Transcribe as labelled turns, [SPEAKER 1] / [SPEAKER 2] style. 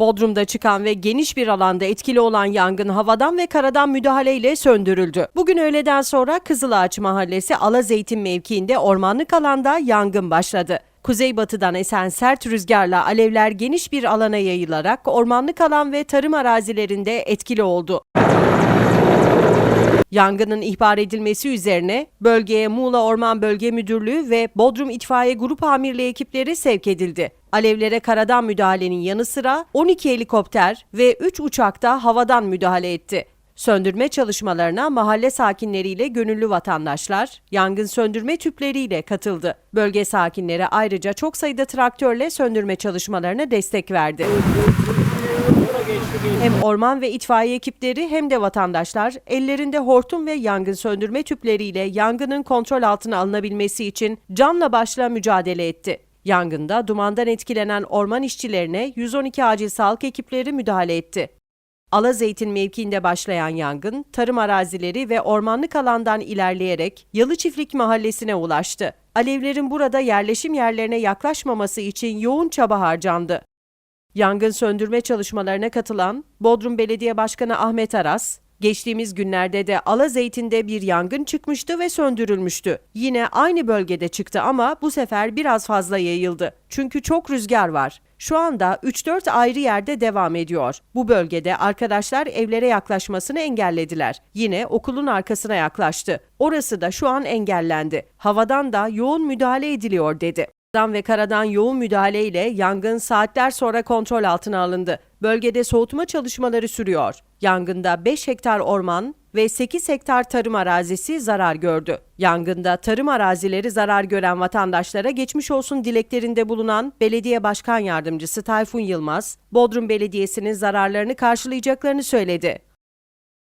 [SPEAKER 1] Bodrum'da çıkan ve geniş bir alanda etkili olan yangın havadan ve karadan müdahaleyle söndürüldü. Bugün öğleden sonra Kızılağaç Mahallesi Alazeytin mevkiinde ormanlık alanda yangın başladı. Kuzeybatıdan esen sert rüzgarla alevler geniş bir alana yayılarak ormanlık alan ve tarım arazilerinde etkili oldu. Yangının ihbar edilmesi üzerine bölgeye Muğla Orman Bölge Müdürlüğü ve Bodrum İtfaiye Grup Amirliği ekipleri sevk edildi. Alevlere karadan müdahalenin yanı sıra 12 helikopter ve 3 uçak da havadan müdahale etti. Söndürme çalışmalarına mahalle sakinleriyle gönüllü vatandaşlar, yangın söndürme tüpleriyle katıldı. Bölge sakinleri ayrıca çok sayıda traktörle söndürme çalışmalarına destek verdi. Hem orman ve itfaiye ekipleri hem de vatandaşlar ellerinde hortum ve yangın söndürme tüpleriyle yangının kontrol altına alınabilmesi için canla başla mücadele etti. Yangında dumandan etkilenen orman işçilerine 112 acil sağlık ekipleri müdahale etti. Alazeytin mevkiinde başlayan yangın, tarım arazileri ve ormanlık alandan ilerleyerek Yalı Çiftlik Mahallesi'ne ulaştı. Alevlerin burada yerleşim yerlerine yaklaşmaması için yoğun çaba harcandı. Yangın söndürme çalışmalarına katılan Bodrum Belediye Başkanı Ahmet Aras, geçtiğimiz günlerde de Alazeytin'de bir yangın çıkmıştı ve söndürülmüştü. Yine aynı bölgede çıktı ama bu sefer biraz fazla yayıldı. Çünkü çok rüzgar var. Şu anda 3-4 ayrı yerde devam ediyor. Bu bölgede arkadaşlar evlere yaklaşmasını engellediler. Yine okulun arkasına yaklaştı. Orası da şu an engellendi. Havadan da yoğun müdahale ediliyor dedi. Havadan ve karadan yoğun müdahaleyle yangın saatler sonra kontrol altına alındı. Bölgede soğutma çalışmaları sürüyor. Yangında 5 hektar orman ve 8 hektar tarım arazisi zarar gördü. Yangında tarım arazileri zarar gören vatandaşlara geçmiş olsun dileklerinde bulunan Belediye Başkan Yardımcısı Tayfun Yılmaz, Bodrum Belediyesi'nin zararlarını karşılayacaklarını söyledi.